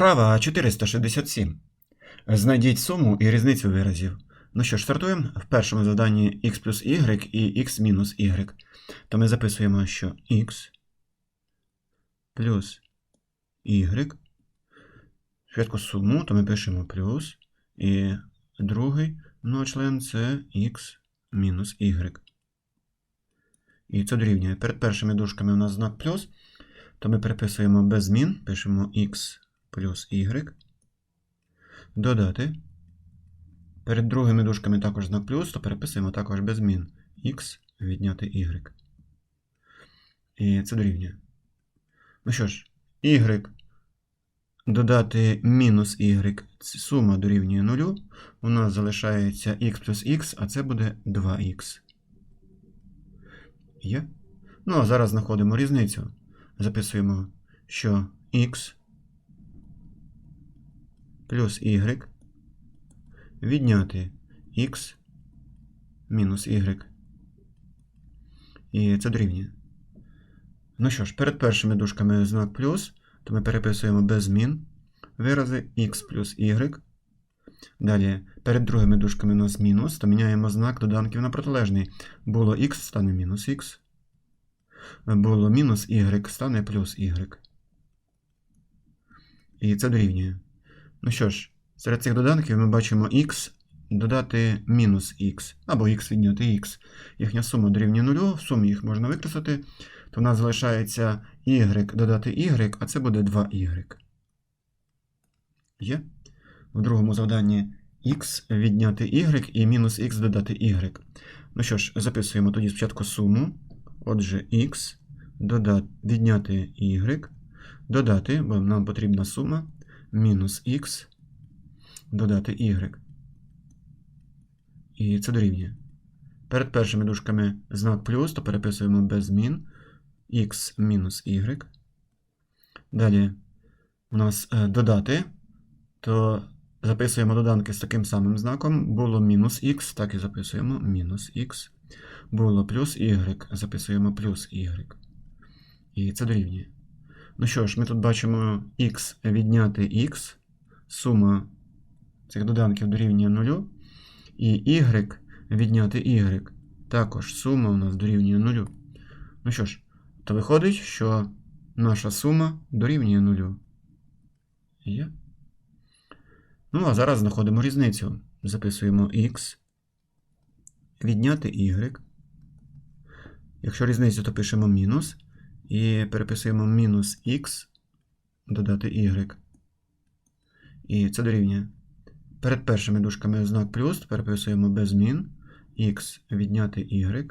Вправа 467. Знайдіть суму і різницю виразів. Ну що ж, стартуємо в першому завданні x плюс y і x мінус y. То ми записуємо, що x плюс y. Спочатку суму, то ми пишемо плюс. І другий многочлен це x мінус y. І це дорівнює. Перед першими дужками у нас знак плюс, то ми переписуємо без змін, пишемо x плюс y. Додати. Перед другими дужками також знак плюс, то переписуємо також без змін x відняти y. І це дорівнює. Ну що ж, y додати мінус y, сума дорівнює 0. У нас залишається x плюс x, а це буде 2х. Є? Ну, а зараз знаходимо різницю. Записуємо, що x плюс y відняти x мінус y. І це дорівнює. Ну що ж, перед першими дужками знак плюс, то ми переписуємо без змін вирази x плюс y. Далі, перед другими дужками у нас мінус, то міняємо знак доданків на протилежний. Було x, стане мінус x. Було мінус y, стане плюс y. І це дорівнює. Ну що ж, серед цих доданків ми бачимо x додати мінус x, або x відняти x. Їхня сума дорівнює 0, в сумі їх можна викреслити, то в нас залишається y додати y, а це буде 2y. Є? В другому завданні x відняти y і мінус x додати y. Ну що ж, записуємо тоді спочатку суму. Отже, x додати, відняти y, додати, бо нам потрібна сума, мінус x додати y. І це дорівнює. Перед першими дужками знак плюс, то переписуємо без змін x мінус y. Далі у нас е, додати, то записуємо доданки з таким самим знаком. Було мінус x, так і записуємо мінус x. Було плюс y, записуємо плюс y. І це дорівнює. Ну що ж, ми тут бачимо x відняти x, сума цих доданків дорівнює 0. І y відняти y. Також сума у нас дорівнює 0. Ну що ж, то виходить, що наша сума дорівнює 0. Є? Ну, а зараз знаходимо різницю. Записуємо x, відняти y. Якщо різницю, то пишемо мінус. І переписуємо мінус x, додати y. І це дорівнює. Перед першими дужками знак плюс, переписуємо без змін. x відняти y.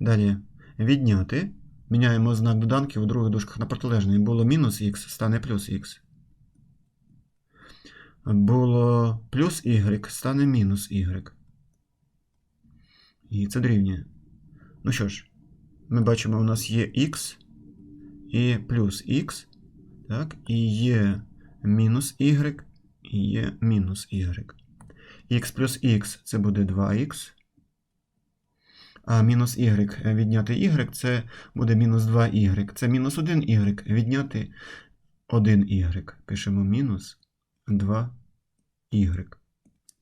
Далі відняти. Міняємо знак доданків у других дужках на протилежний. Було мінус х, стане плюс х. Було плюс y, стане мінус y. І це дорівнює. Ну що ж, ми бачимо, у нас є x і плюс х. Так, і є мінус y, і є мінус y. x плюс x це буде 2х. А мінус y відняти y це буде мінус 2y. Це мінус 1y відняти 1y. Пишемо мінус 2y.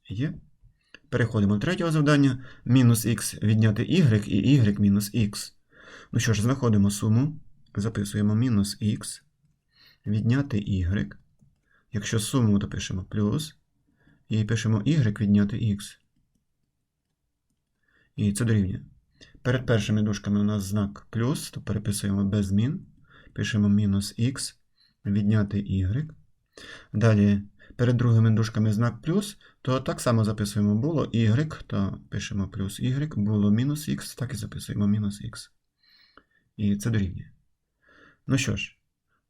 Є? Переходимо до третього завдання. Мінус х відняти y і y мінус х. Ну що ж, знаходимо суму. Записуємо мінус х. Відняти y. Якщо суму, то пишемо плюс. І пишемо y відняти х. І це дорівнює. Перед першими дужками у нас знак плюс, то переписуємо без змін. Пишемо мінус х, відняти y. Далі, перед другими дужками знак плюс, то так само записуємо було y, то пишемо плюс y, було мінус х, так і записуємо мінус х. І це дорівнює. Ну що ж,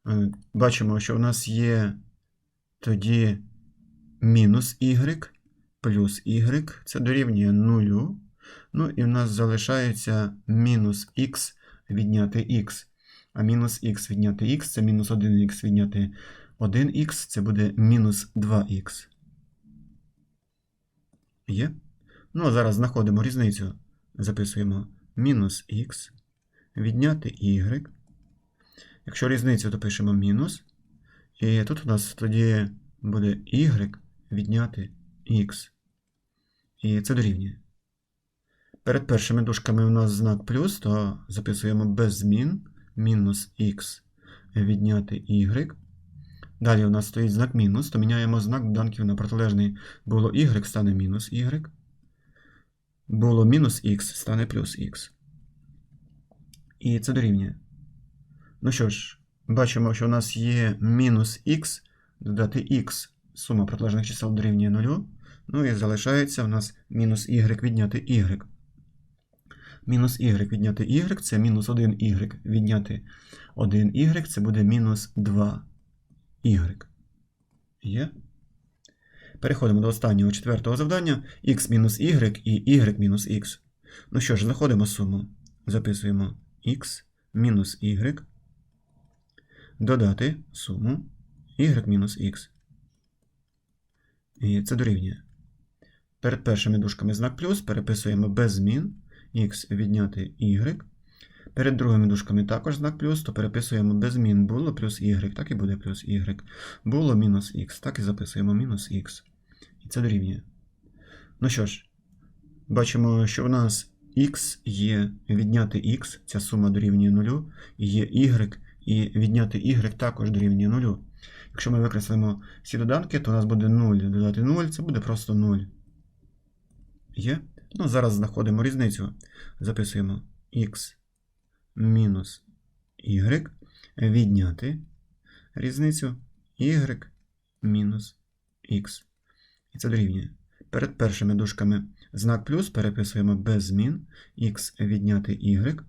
е, бачимо, що у нас є тоді мінус y плюс y, це дорівнює 0. Ну і в нас залишається мінус х відняти х. А мінус х відняти х це мінус 1х відняти 1х, це буде мінус 2х. Є? Ну, а зараз знаходимо різницю. Записуємо мінус х відняти y. Якщо різницю, то пишемо мінус. І тут у нас тоді буде y відняти x. І це дорівнює. Перед першими дужками у нас знак плюс, то записуємо без змін мінус х відняти y. Далі у нас стоїть знак мінус, то міняємо знак доданків на протилежний. Було y, стане мінус y. Було мінус х, стане плюс х. І це дорівнює. Ну що ж, бачимо, що у нас є мінус х, додати х, сума протилежних чисел дорівнює 0. Ну і залишається у нас мінус y відняти y. Мінус y відняти y це мінус 1y відняти 1y, це буде мінус 2y. Є? Переходимо до останнього четвертого завдання. x мінус y і y мінус x. Ну що ж, знаходимо суму. Записуємо x мінус y. Додати суму y мінус x. І це дорівнює. Перед першими дужками знак плюс переписуємо без змін x відняти y. Перед другими дужками також знак плюс, то переписуємо без змін було плюс y, так і буде плюс y. Було мінус x, так і записуємо мінус x. І це дорівнює. Ну що ж, бачимо, що в нас x є відняти x, ця сума дорівнює 0, є y, і відняти y також дорівнює 0. Якщо ми викреслимо всі доданки, то у нас буде 0 додати 0, це буде просто 0. Є? Ну, зараз знаходимо різницю. Записуємо x мінус y відняти різницю y мінус x. І це дорівнює. Перед першими дужками знак плюс переписуємо без змін x відняти y.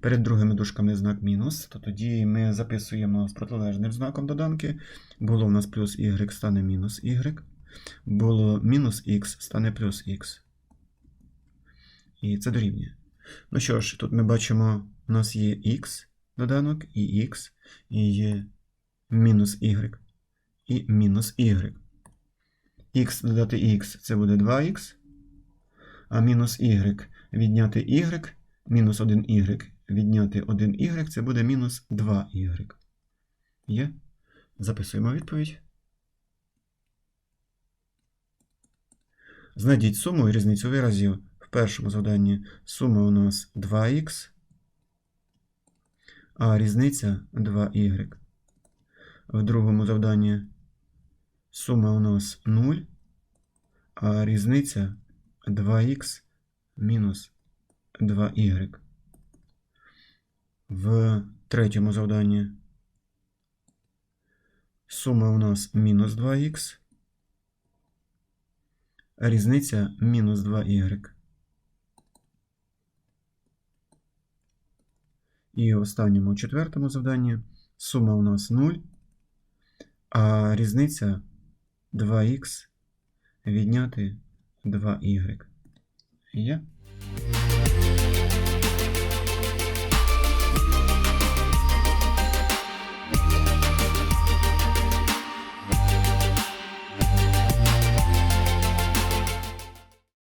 Перед другими дужками знак мінус, то тоді ми записуємо з протилежним знаком доданки. Було у нас плюс y стане мінус y. Було мінус x стане плюс x. І це дорівнює. Ну що ж, тут ми бачимо, у нас є x доданок і x, і є мінус y, і мінус y. x додати x це буде 2х, а мінус y відняти y, мінус 1y відняти 1y це буде мінус 2y. Є? Записуємо відповідь. Знайдіть суму і різницю виразів. В першому завданні сума у нас 2х, а різниця 2y. В другому завданні сума у нас 0, а різниця 2х мінус 2y. В третьому завданні сума у нас мінус 2х, а різниця мінус 2y. І в останньому четвертому завданні сума у нас 0, а різниця 2х відняти 2y. Є?